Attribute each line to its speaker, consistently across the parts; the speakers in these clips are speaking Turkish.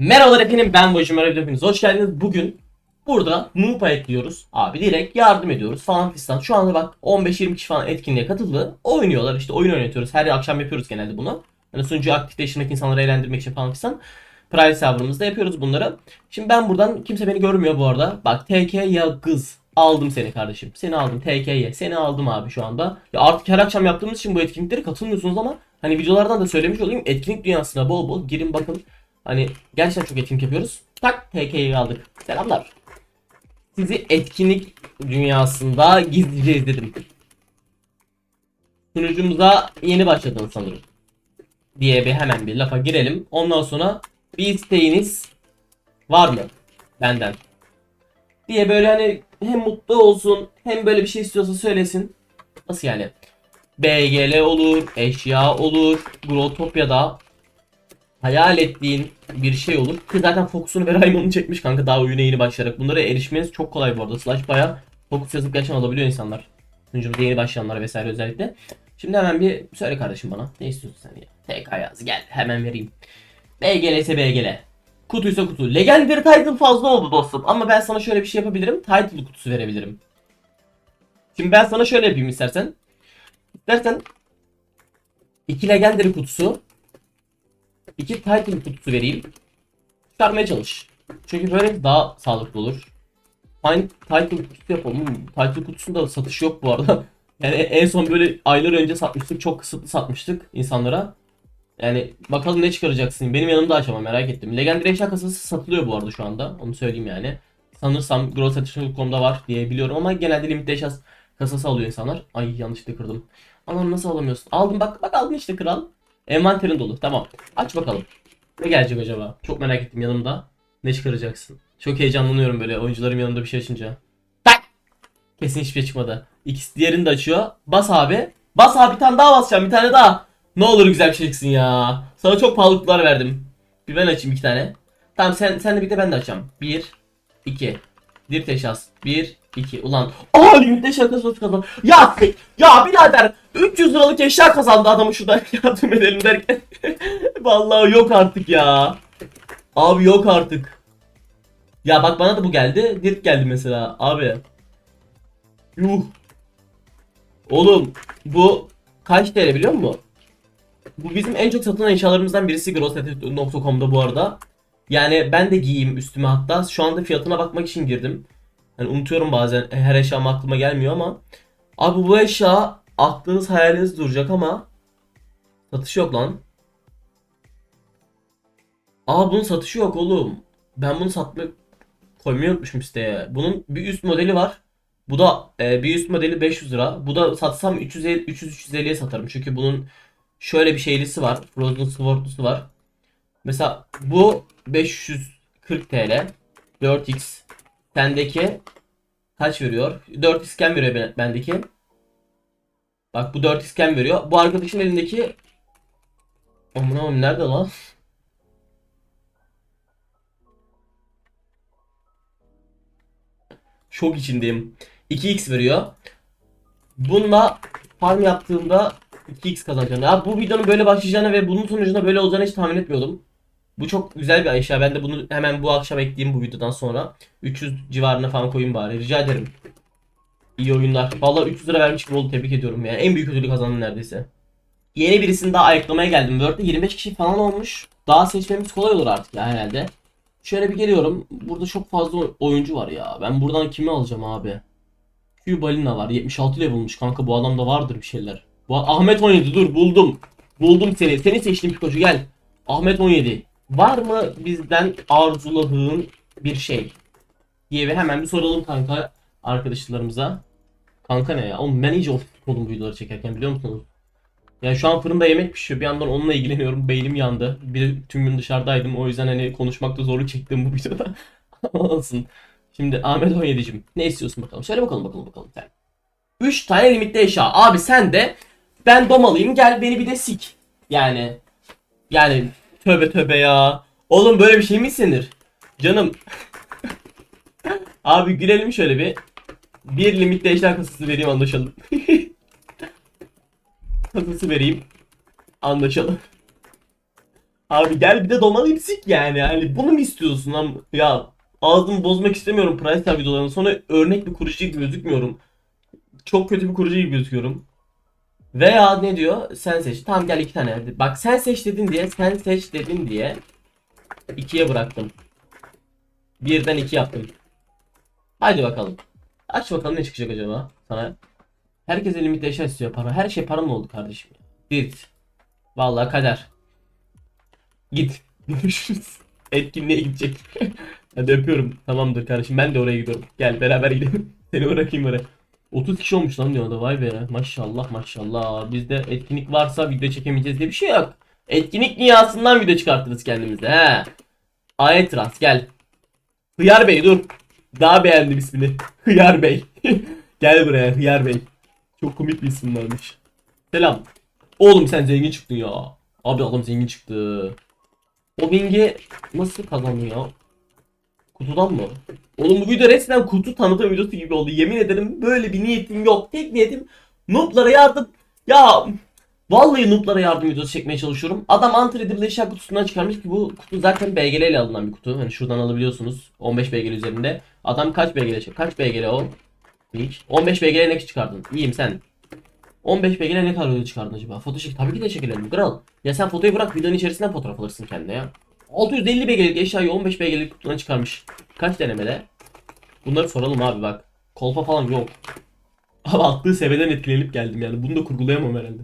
Speaker 1: Merhabalar efendim ben Vajim Merhaba hepiniz hoş geldiniz. Bugün burada Noob ekliyoruz. Abi direkt yardım ediyoruz falan fistan. Şu anda bak 15-20 kişi falan etkinliğe katıldı. Oynuyorlar işte oyun oynatıyoruz. Her akşam yapıyoruz genelde bunu. Hani sunucuyu aktifleştirmek, insanları eğlendirmek için falan fistan. Private serverımızda yapıyoruz bunları. Şimdi ben buradan kimse beni görmüyor bu arada. Bak TK ya kız. Aldım seni kardeşim. Seni aldım TK'ye. Seni aldım abi şu anda. Ya artık her akşam yaptığımız için bu etkinliklere katılmıyorsunuz ama hani videolardan da söylemiş olayım. Etkinlik dünyasına bol bol girin bakın. Hani gerçekten çok etkinlik yapıyoruz. Tak TK'yi aldık. Selamlar. Sizi etkinlik dünyasında gizlice izledim. Sunucumuza yeni başladın sanırım. Diye bir hemen bir lafa girelim. Ondan sonra bir isteğiniz var mı? Benden. Diye böyle hani hem mutlu olsun hem böyle bir şey istiyorsa söylesin. Nasıl yani? BGL olur, eşya olur, Growtopia'da hayal ettiğin bir şey olur. Ki zaten Fokus'unu ve Raymon'u çekmiş kanka daha oyuna yeni başlayarak. Bunlara erişmeniz çok kolay bu arada. Slash baya Fokus yazıp gerçekten alabiliyor insanlar. Sunucumuza yeni başlayanlara vesaire özellikle. Şimdi hemen bir söyle kardeşim bana. Ne istiyorsun sen ya? TK yaz gel hemen vereyim. BGL ise BGL. Kutuysa kutu. Legendary title fazla oldu dostum. Ama ben sana şöyle bir şey yapabilirim. Title kutusu verebilirim. Şimdi ben sana şöyle yapayım istersen. İstersen iki Legendary kutusu iki title kutusu vereyim. Çıkarmaya çalış. Çünkü böyle daha sağlıklı olur. Aynı title kutusu yapalım. Hmm, Title kutusunda satış yok bu arada. Yani en son böyle aylar önce satmıştık. Çok kısıtlı satmıştık insanlara. Yani bakalım ne çıkaracaksın. Benim yanımda açamam merak ettim. Legendary eşya kasası satılıyor bu arada şu anda. Onu söyleyeyim yani. Sanırsam growsatışın.com'da var diye biliyorum ama genelde limitli eşya kasası alıyor insanlar. Ay yanlışlıkla kırdım. Anam nasıl alamıyorsun? Aldım bak bak aldın işte kral. Envanterin dolu. Tamam. Aç bakalım. Ne gelecek acaba? Çok merak ettim yanımda. Ne çıkaracaksın? Çok heyecanlanıyorum böyle oyuncularım yanımda bir şey açınca. Tak! Kesin hiçbir şey çıkmadı. İkisi diğerini de açıyor. Bas abi. Bas abi bir tane daha basacağım. Bir tane daha. Ne olur güzel bir şey çıksın ya. Sana çok pahalı kutular verdim. Bir ben açayım iki tane. Tamam sen sen de bir de ben de açacağım. Bir, iki. Bir teşhas. Bir, iki. Ulan. Aa limitli eşya kasası kazandı. Ya ya birader 300 liralık eşya kazandı adamı şurada yardım edelim derken. Vallahi yok artık ya. Abi yok artık. Ya bak bana da bu geldi. Dirt geldi mesela abi. Yuh. Oğlum bu kaç TL biliyor musun? Bu bizim en çok satılan eşyalarımızdan birisi grosset.com'da bu arada. Yani ben de giyeyim üstüme hatta. Şu anda fiyatına bakmak için girdim. Hani unutuyorum bazen her eşyam aklıma gelmiyor ama. Abi bu eşya aklınız hayaliniz duracak ama satış yok lan. Aa bunun satışı yok oğlum. Ben bunu satma koymayı unutmuşum siteye. Bunun bir üst modeli var. Bu da e, bir üst modeli 500 lira. Bu da satsam 350 300 350'ye satarım. Çünkü bunun şöyle bir şeylisi var. Frozen Sword'lusu var. Mesela bu 540 TL. 4x. Sendeki kaç veriyor? 4 isken veriyor ben- bendeki. Bak bu 4 isken veriyor. Bu arkadaşın elindeki Aman aman nerede lan? Şok içindeyim. 2x veriyor. Bununla farm yaptığımda 2x kazanacağım. Ya bu videonun böyle başlayacağını ve bunun sonucunda böyle olacağını hiç tahmin etmiyordum. Bu çok güzel bir eşya. Ben de bunu hemen bu akşam ekleyeyim bu videodan sonra. 300 civarına falan koyayım bari. Rica ederim. İyi oyunlar. Vallahi 300 lira vermiş gibi oldu. Tebrik ediyorum yani. En büyük ödülü kazandım neredeyse. Yeni birisini daha ayıklamaya geldim. World'de 25 kişi falan olmuş. Daha seçmemiz kolay olur artık ya herhalde. Şöyle bir geliyorum. Burada çok fazla oyuncu var ya. Ben buradan kimi alacağım abi? Q Balina var. 76 level'mış kanka. Bu adamda vardır bir şeyler. Bu Ahmet 17 dur buldum. Buldum seni. Seni seçtim Pikocu gel. Ahmet 17. Var mı bizden arzuladığın bir şey? Diye bir hemen bir soralım kanka arkadaşlarımıza. Kanka ne ya? Oğlum ben iyice oldum bu videoları çekerken biliyor musunuz? Ya şu an fırında yemek pişiyor. Bir yandan onunla ilgileniyorum. Beynim yandı. Bir tüm gün dışarıdaydım. O yüzden hani konuşmakta zorluk çektim bu videoda. Olsun. Şimdi Ahmet 17'cim. Ne istiyorsun bakalım? Söyle bakalım bakalım bakalım sen. 3 tane limitli eşya. Abi sen de ben domalıyım gel beni bir de sik. Yani yani tövbe tövbe ya. Oğlum böyle bir şey mi istenir? Canım. Abi gülelim şöyle bir. Bir limitli eşya kasası vereyim anlaşalım. kasası vereyim. Anlaşalım. Abi gel bir de domalayıp sik yani. Yani bunu mu istiyorsun lan? Ya ağzımı bozmak istemiyorum Price'ler videolarında. Sonra örnek bir kurucu gibi gözükmüyorum. Çok kötü bir kurucu gibi gözüküyorum. Veya ne diyor? Sen seç. Tamam gel iki tane. Hadi. Bak sen seç dedin diye, sen seç dedin diye ikiye bıraktım. Birden iki yaptım. Haydi bakalım. Aç bakalım ne çıkacak acaba sana. Herkes limit eşya istiyor para. Her şey para mı oldu kardeşim? Git. Vallahi kader. Git. Görüşürüz. Etkinliğe gidecek. Hadi öpüyorum. Tamamdır kardeşim. Ben de oraya gidiyorum. Gel beraber gidelim. Seni bırakayım oraya. 30 kişi olmuş lan diyor da vay be. Maşallah maşallah. Bizde etkinlik varsa video çekemeyeceğiz diye bir şey yok. Etkinlik dünyasından video çıkartırız kendimize he. Aetras gel. Hıyar Bey dur. Daha beğendim ismini. Hıyar Bey. gel buraya Hıyar Bey. Çok komik bir isim varmış. Selam. Oğlum sen zengin çıktın ya. Abi adam zengin çıktı. O bingi nasıl kazanıyor? Kutudan mı? Oğlum bu video resmen kutu tanıtım videosu gibi oldu. Yemin ederim böyle bir niyetim yok. Tek niyetim noob'lara yardım. Ya vallahi noob'lara yardım videosu çekmeye çalışıyorum. Adam Untradeable eşya kutusundan çıkarmış ki bu kutu zaten BGL ile alınan bir kutu. Hani şuradan alabiliyorsunuz. 15 BGL üzerinde. Adam kaç BGL? Kaç BGL o? Hiç. 15 BGL ne çıkardın? İyiyim sen. 15 BGL ne kadar video çıkardın acaba? Foto çek. Tabii ki de çekilelim. Kral. Ya sen fotoyu bırak videonun içerisinden fotoğraf alırsın kendine ya. 650 BG'lik eşyayı 15 BG'lik kutudan çıkarmış. Kaç denemede? Bunları soralım abi bak. Kolpa falan yok. Abi attığı seviyeden etkilenip geldim yani. Bunu da kurgulayamam herhalde.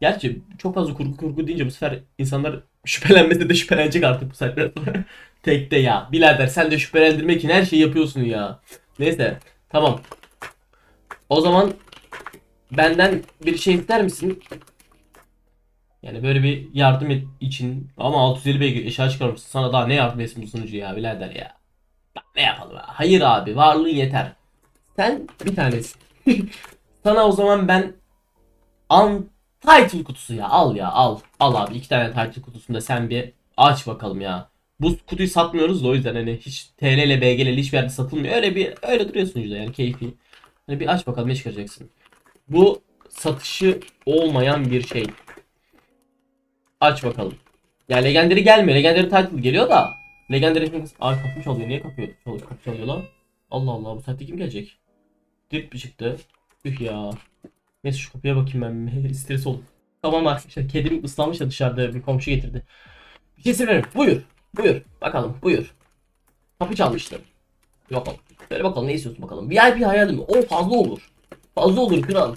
Speaker 1: Gerçi çok fazla kurgu kurgu deyince bu sefer insanlar şüphelenmese de şüphelenecek artık bu sonra. Tekte ya. Birader sen de şüphelendirmek için her şeyi yapıyorsun ya. Neyse. Tamam. O zaman benden bir şey ister misin? Yani böyle bir yardım et için ama 650 beygir eşya çıkarmışsın. Sana daha ne yardım etsin bu sunucu ya birader ya. Bak ne yapalım ya. Hayır abi varlığın yeter. Sen bir tanesin. Sana o zaman ben Untitled kutusu ya al ya al. Al abi iki tane title kutusunda sen bir aç bakalım ya. Bu kutuyu satmıyoruz da o yüzden hani hiç TL ile BGL ile hiçbir yerde satılmıyor. Öyle bir öyle duruyor sunucuda yani keyfi. Hani bir aç bakalım ne çıkaracaksın. Bu satışı olmayan bir şey. Aç bakalım. Ya Legendary gelmiyor. Legendary title geliyor da. Legendary şimdi ay kapı çalıyor. Niye kapıyor? Çalıyor, kapı çalıyor lan. Allah Allah bu saatte kim gelecek? Dip bir çıktı. Üh ya. Neyse şu kapıya bakayım ben. Stres oldum. Tamam arkadaşlar. Kedim ıslanmış da dışarıda bir komşu getirdi. Bir şey söylerim. Buyur. Buyur. Bakalım. Buyur. Kapı çalmıştı. Yok oğlum. Söyle bakalım ne istiyorsun bakalım. VIP hayalim? O fazla olur. Fazla olur kral.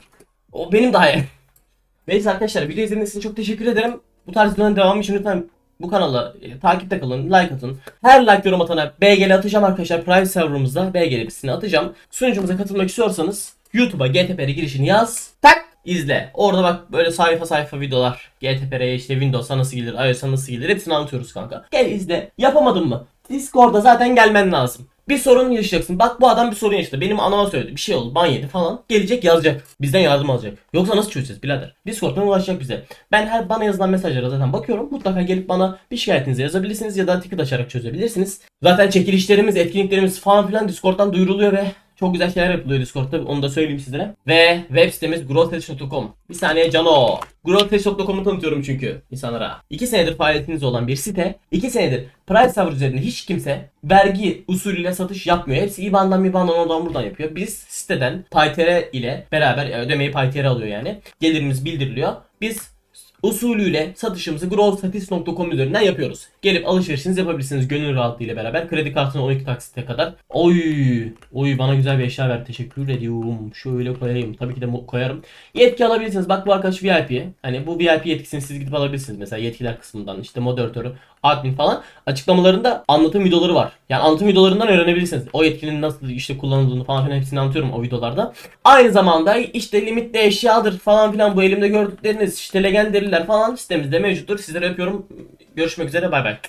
Speaker 1: O benim de hayalim. Neyse arkadaşlar video izlediğiniz için çok teşekkür ederim. Bu tarz videoların devamı için lütfen bu kanala e, takipte kalın, like atın. Her like yorum atana BGL atacağım arkadaşlar. Private serverımızda BGL birisini atacağım. Sunucumuza katılmak istiyorsanız YouTube'a GTPR girişini yaz. Tak izle. Orada bak böyle sayfa sayfa videolar. GTPR'ye işte Windows'a nasıl gelir, iOS'a nasıl gelir hepsini anlatıyoruz kanka. Gel izle. Yapamadın mı? Discord'da zaten gelmen lazım. Bir sorun yaşayacaksın. Bak bu adam bir sorun yaşadı. Benim anama söyledi. Bir şey oldu. Ban yedi falan. Gelecek yazacak. Bizden yardım alacak. Yoksa nasıl çözeceğiz birader? Discord'dan ulaşacak bize. Ben her bana yazılan mesajlara zaten bakıyorum. Mutlaka gelip bana bir şikayetinizi yazabilirsiniz ya da ticket açarak çözebilirsiniz. Zaten çekilişlerimiz, etkinliklerimiz falan filan Discord'dan duyuruluyor ve çok güzel şeyler yapılıyor Discord'da. Onu da söyleyeyim sizlere. Ve web sitemiz growtech.com. Bir saniye Cano. Growtech.com'u tanıtıyorum çünkü insanlara. 2 senedir faaliyetiniz olan bir site. 2 senedir Private server üzerinde hiç kimse vergi usulüyle satış yapmıyor. Hepsi IBAN'dan IBAN'dan oradan buradan yapıyor. Biz siteden PayTR ile beraber ödemeyi PayTR alıyor yani. Gelirimiz bildiriliyor. Biz usulüyle satışımızı growstatis.com üzerinden yapıyoruz. Gelip alışverişinizi yapabilirsiniz gönül rahatlığıyla beraber. Kredi kartına 12 taksite kadar. Oy, oy bana güzel bir eşya ver. Teşekkür ediyorum. Şöyle koyayım. Tabii ki de koyarım. Yetki alabilirsiniz. Bak bu arkadaş VIP. Hani bu VIP yetkisini siz gidip alabilirsiniz. Mesela yetkiler kısmından işte moderatörü, admin falan. Açıklamalarında anlatım videoları var. Yani anlatım videolarından öğrenebilirsiniz. O yetkinin nasıl işte kullanıldığını falan filan hepsini anlatıyorum o videolarda. Aynı zamanda işte limitli eşyadır falan filan bu elimde gördükleriniz işte legendariler falan sitemizde mevcuttur. Sizlere öpüyorum. Görüşmek üzere bay bay.